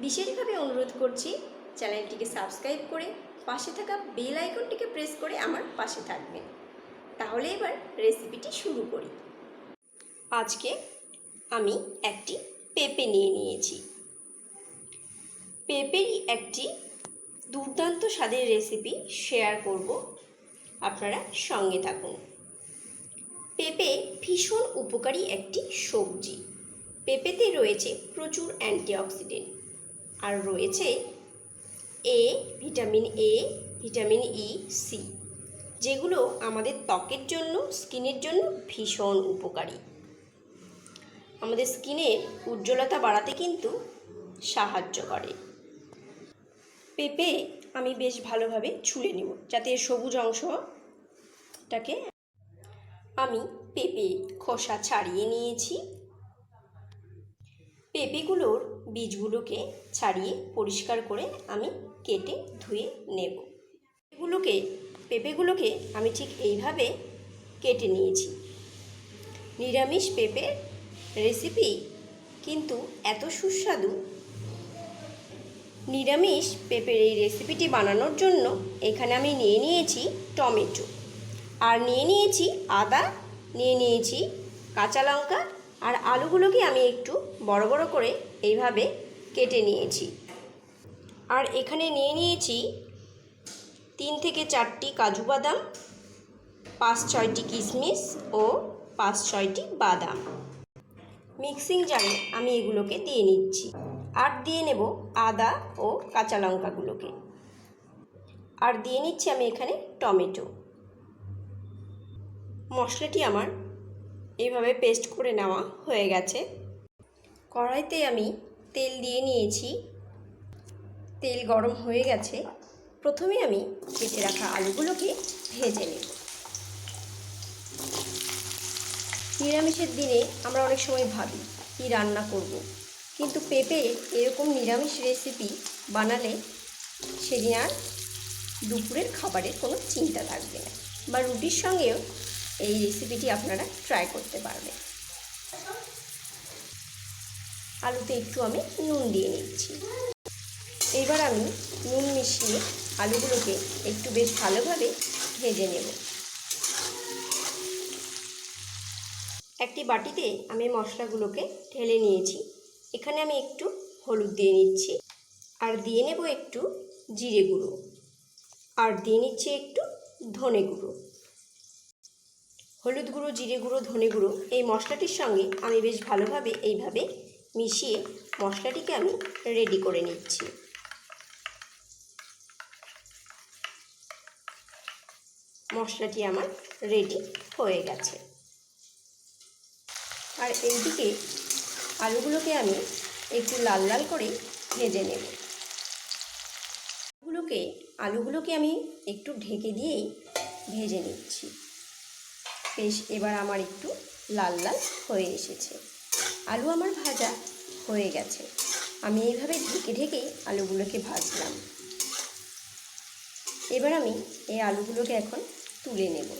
বিশেষভাবে অনুরোধ করছি চ্যানেলটিকে সাবস্ক্রাইব করে পাশে থাকা বেল আইকনটিকে প্রেস করে আমার পাশে থাকবেন। তাহলে এবার রেসিপিটি শুরু করি। আজকে আমি একটি পেঁপে নিয়ে নিয়েছি। পেঁপেরই একটি দুর্দান্ত স্বাদের রেসিপি শেয়ার করব। আপনারা সঙ্গে থাকুন। পেঁপে ভীষণ উপকারী একটি সবজি। পেঁপেতে রয়েছে প্রচুর অ্যান্টিঅক্সিডেন্ট। আর রয়েছে A vitamin A vitamin E C যেগুলো আমাদের ত্বকের জন্য, স্কিনের জন্য ভীষণ উপকারী। আমাদের স্কিনের উজ্জ্বলতা বাড়াতে কিন্তু সাহায্য করে। পেঁপে আমি বেশ ভালোভাবে ছুলে নেব, যাতে সবুজ অংশটাকে আমি পেঁপে খোসা ছাড়িয়ে নিয়েছি। পেঁপেগুলোর বীজগুলোকে ছাড়িয়ে পরিষ্কার করে আমি কেটে ধুয়ে নেব। এগুলোকে, পেঁপেগুলোকে আমি ঠিক এইভাবে কেটে নিয়েছি। নিরামিষ পেঁপের রেসিপি কিন্তু এত সুস্বাদু। নিরামিষ পেঁপের এই রেসিপিটি বানানোর জন্য এখানে আমি নিয়ে নিয়েছি টমেটো। আর নিয়ে নিয়েছি আদা, নিয়ে নিয়েছি কাঁচা লঙ্কা আর আলুগুলোকে আমি একটু বড় বড় করে এইভাবে কেটে নিয়েছি। আর এখানে নিয়ে নিয়েছি তিন থেকে চারটি কাজু বাদাম, পাঁচ ছয়টি কিশমিশ ও পাঁচ ছয়টি বাদাম। মিক্সিং জারে আমি এগুলোকে দিয়ে নিচ্ছি। আর দিয়ে নেব আদা ও কাঁচা লঙ্কাগুলোকে। আর দিয়ে নিচ্ছি আমি এখানে টমেটো। মশলাটি আমার এইভাবে পেস্ট করে নেওয়া হয়ে গেছে। কড়াইতে আমি তেল দিয়ে নিয়েছি। তেল গরম হয়ে গেছে। প্রথমে আমি কেটে রাখা আলুগুলোকে ভেজে নেব। নিরামিষের দিনে আমরা অনেক সময় ভাবি, কি রান্না করব। কিন্তু পেঁপে এরকম নিরামিষ রেসিপি বানালে সেদিন আর দুপুরের খাবারের কোনো চিন্তা থাকবে না। বা রুটির সঙ্গেও এই রেসিপিটি আপনারা ট্রাই করতে পারবেন। আলুতে একটু আমি নুন দিয়ে নিচ্ছি। এবার আমি নুন মিশিয়ে আলুগুলোকে একটু বেশ ভালোভাবে ভেজে নেব। একটি বাটিতে আমি মশলাগুলোকে ঢেলে নিয়েছি। এখানে আমি একটু হলুদ দিয়ে নিচ্ছি। আর দিয়ে নেব একটু জিরে গুঁড়ো। আর দিয়ে নিচ্ছি একটু ধনে গুঁড়ো। হলুদ গুঁড়ো, জিরে গুঁড়ো, ধনে গুঁড়ো, এই মশলাটির সঙ্গে আমি বেশ ভালোভাবে এইভাবে মিশিয়ে মশলাটিকে আমি রেডি করে নিচ্ছি। মশলাটি আমার রেডি হয়ে গেছে। আর এইদিকে আলুগুলোকে আমি একটু লাল লাল করে ভেজে নেব। আলুগুলোকে আলুগুলোকে আমি একটু ঢেকে দিয়েই ভেজে নিচ্ছি। বেশ, এবার আমার একটু লাল লাল হয়ে এসেছে। আলু আমার ভাজা হয়ে গেছে। আমি এইভাবে ঢেকে ঢেকেই আলুগুলোকে ভাজলাম। এবার আমি এই আলুগুলোকে এখন তুলে নেব।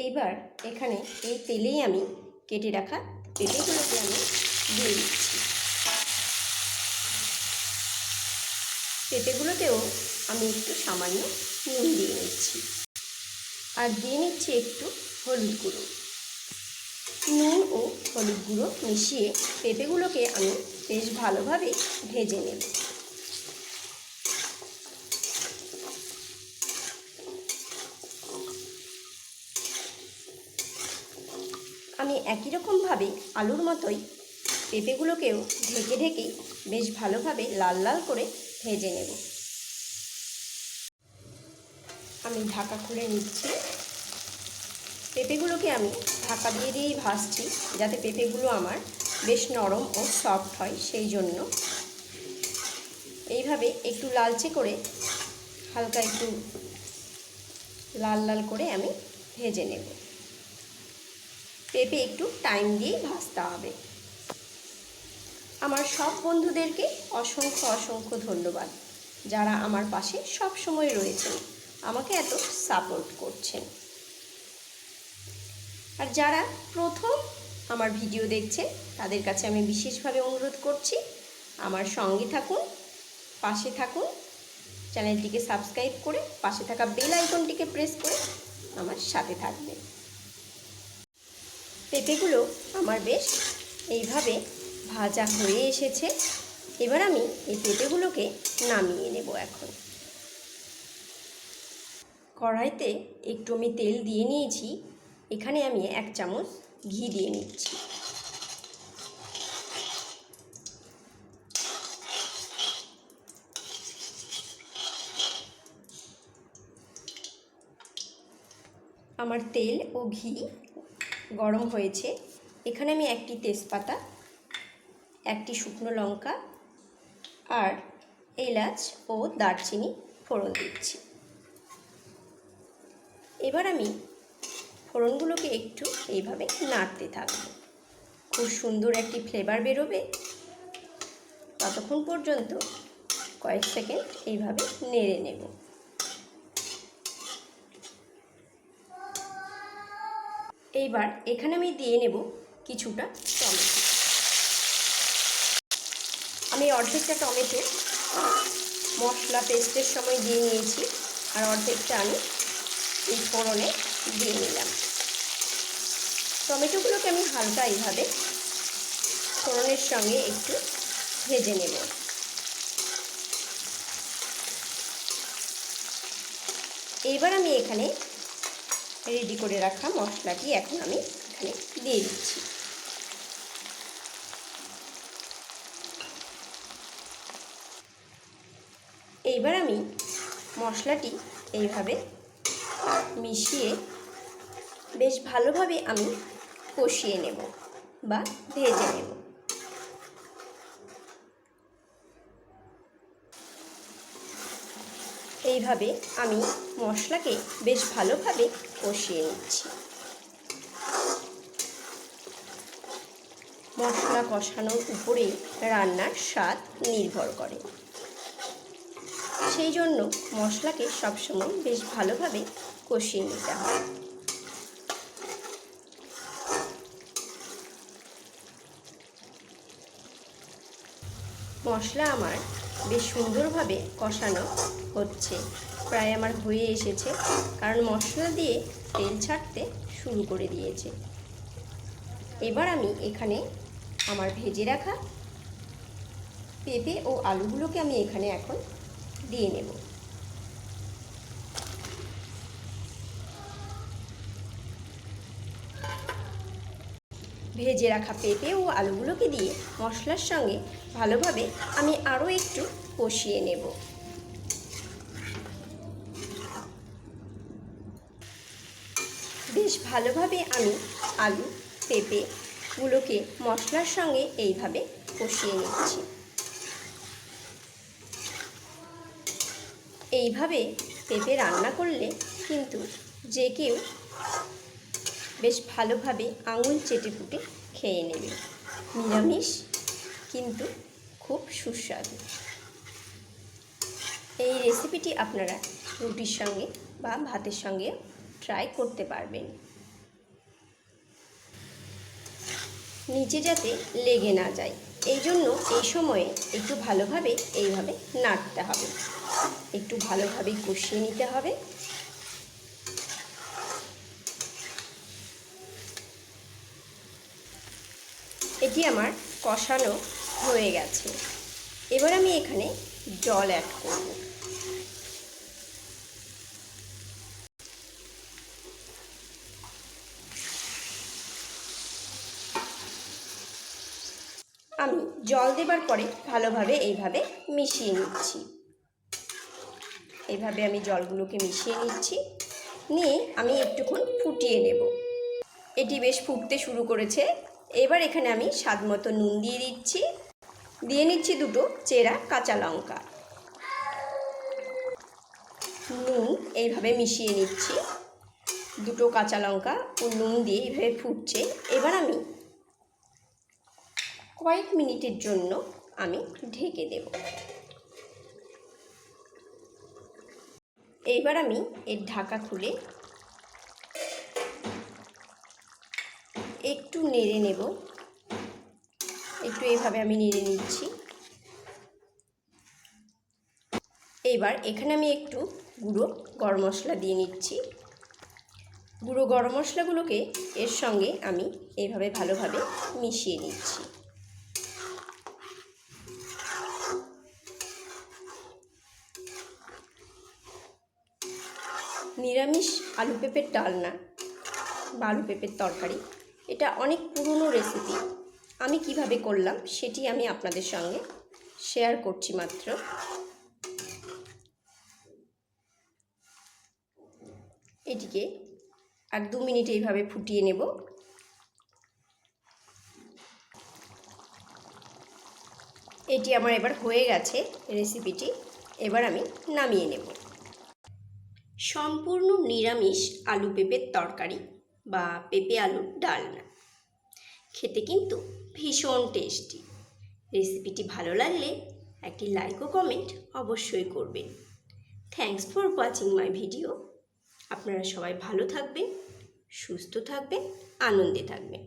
এইবার এখানে এই তেলেই আমি কেটে রাখা পেঁপেগুলোকে আমি দিয়ে দিচ্ছি। পেঁপেগুলোতেও আমি একটু সামান্য নুন দিয়ে নিচ্ছি আর দিয়ে নিচ্ছি একটু হলুদ গুঁড়ো। নুন ও হলুদ গুঁড়ো মিশিয়ে পেঁপেগুলোকে আমি বেশ ভালোভাবে ভেজে নেব। আমি একই রকমভাবে আলুর মতোই পেঁপেগুলোকেও ঢেকে ঢেকে বেশ ভালোভাবে লাল লাল করে ভেজে নেব। আমি ঢাকা খুলে নিচ্ছি। পেঁপেগুলোকে আমি ঢাকা দিয়ে দিয়েই ভাজছি, যাতে পেঁপেগুলো আমার বেশ নরম ও সফট হয় সেই জন্য। এইভাবে একটু লালচে করে হালকা একটু লাল লাল করে আমি ভেজে নেব। পেঁপে একটু টাইম দিয়ে ভাজতে হবে। আমার সব বন্ধুদেরকে অসংখ্য অসংখ্য ধন্যবাদ, যারা আমার পাশে সব সময় রয়েছেন। আমাকে এত সাপোর্ট করছেন। আর যারা প্রথম আমার ভিডিও দেখছেন তাদের কাছে আমি বিশেষভাবে অনুরোধ করছি, আমার সঙ্গে থাকুন, পাশে থাকুন, চ্যানেলটিকে সাবস্ক্রাইব করে, পাশে থাকা বেল আইকনটিকে প্রেস করে আমার সাথে থাকবেন। পেঁপেগুলো আমার বেশ এইভাবে ভাজা হয়ে এসেছে। এবার আমি এই পেঁপেগুলোকে নামিয়ে নেব এখন। কড়াইতে একটু আমি তেল দিয়ে নিয়েছি। এখানে আমি এক চামচ ঘি দিয়ে নিচ্ছি। আমার তেল ও ঘি গরম হয়েছে। এখানে আমি একটি তেজপাতা, একটি শুকনো লঙ্কা আর এলাচ ও দারচিনি ফোড়ন দিচ্ছি। এবার আমি ফোড়নগুলোকে একটু এইভাবে নাড়তে থাকব। খুব সুন্দর একটি ফ্লেভার বেরোবে। ততক্ষণ পর্যন্ত কয়েক সেকেন্ড এইভাবে নেড়ে নেব। এইবার এখানে আমি দিয়ে নেব কিছুটা টমেটো। আমি অর্ধেকটা টমেটো মশলা পেস্টের সময় দিয়ে নিয়েছি, আর অর্ধেকটা আমি এই ফোড়নে দিয়ে নিলাম টমেটোগুলোকে আমি হালকা এইভাবে ফোড়নের সঙ্গে একটু ভেজে নেব। এইবার আমি এখানে রেডি করে রাখা মশলাটি এখন আমি এখানে দিয়ে দিচ্ছি। এইবার আমি মশলাটি এইভাবে মিশিয়ে বেশ ভালোভাবে আমি কষিয়ে নেব বা ভেজে নেব। এইভাবে আমি মশলাকে বেশ ভালোভাবে কষিয়ে নিচ্ছি। মশলা কষানোর উপরেই রান্নার স্বাদ নির্ভর করে। সেই জন্য মশলাকে সবসময় বেশ ভালোভাবে কষিয়ে নিতে হয়। মশলা আমার বেশ সুন্দরভাবে কষানো হচ্ছে। প্রায় আমার হয়ে এসেছে, কারণ মশলা দিয়ে তেল ছাড়তে শুরু করে দিয়েছে। এবার আমি এখানে আমার ভেজে রাখা পেঁপে ও আলুগুলোকে আমি এখানে এখন দিয়ে নেব। ভেজে রাখা পেঁপে ও আলুগুলোকে দিয়ে মশলার সঙ্গে ভালোভাবে আমি আরও একটু কষিয়ে নেব। বেশ ভালোভাবে আমি আলু পেঁপেগুলোকে মশলার সঙ্গে এইভাবে কষিয়ে নিচ্ছি। এইভাবে পেঁপে রান্না করলে কিন্তু যে কেউ বেশ ভালোভাবে আঙুল চেটে ফুটে খেয়ে নেবে। নিরামিষ, কিন্তু খুব সুস্বাদু। এই রেসিপিটি আপনারা রুটির সঙ্গে বা ভাতের সঙ্গে ট্রাই করতে পারবেন। নিচে যাতে লেগে না যায়। এই জন্য এই সময়ে একটু ভালোভাবে এইভাবে নাড়তে হবে। একটু ভালোভাবে কষিয়ে নিতে হবে। এটি আমার কষানো হয়ে গেছে। এবার আমি এখানে জল অ্যাড করব। আমি জল দেবার পরে ভালোভাবে এইভাবে মিশিয়ে নিচ্ছি। এইভাবে আমি জলগুলোকে মিশিয়ে নিচ্ছি। নিয়ে আমি একটুক্ষণ ফুটিয়ে নেব। এটি বেশ ফুটতে শুরু করেছে। এবার এখানে আমি স্বাদ মতো নুন দিয়ে দিচ্ছি। দিয়ে নিচ্ছি দুটো চেরা কাঁচা লঙ্কা। নুন এইভাবে মিশিয়ে নিচ্ছি। দুটো কাঁচা লঙ্কা ও নুন দিয়ে এইভাবে ফুটছে। এবার আমি কয়েক মিনিটের জন্য আমি ঢেকে দেব। এইবার আমি এর ঢাকা খুলে একটু নেড়ে নেব। একটু এইভাবে আমি নেড়ে নিচ্ছি। এইবার এখানে আমি একটু গুঁড়ো গরম মশলা দিয়ে নিচ্ছি। গুঁড়ো গরম মশলাগুলোকে এর সঙ্গে আমি এইভাবে ভালোভাবে মিশিয়ে নিচ্ছি। নিরামিষ আলু পেঁপের ডালনা বা আলু পেঁপের তরকারি এটা অনেক পুরনো রেসিপি আমি কীভাবে করলাম সেটি আমি আপনাদের সঙ্গে শেয়ার করছি মাত্র। এটিকে আর দু মিনিট এইভাবে ফুটিয়ে নেব। এটি আমার এবার হয়ে গেছে রেসিপিটি এবার আমি নামিয়ে নেব। সম্পূর্ণ নিরামিষ আলু পেঁপের তরকারি। বা পেঁপে আলুর ডালনা খেতে কিন্তু ভীষণ টেস্টি রেসিপিটি ভালো লাগলে একটি লাইক ও কমেন্ট অবশ্যই করবেন। Thanks for watching my video আপনারা সবাই ভালো থাকবেন, সুস্থ থাকবেন, আনন্দে থাকবেন।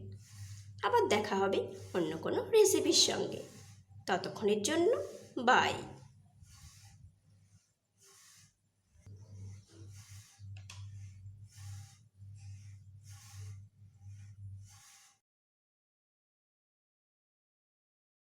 আবার দেখা হবে অন্য কোনো রেসিপির সঙ্গে। ততক্ষণের জন্য বাই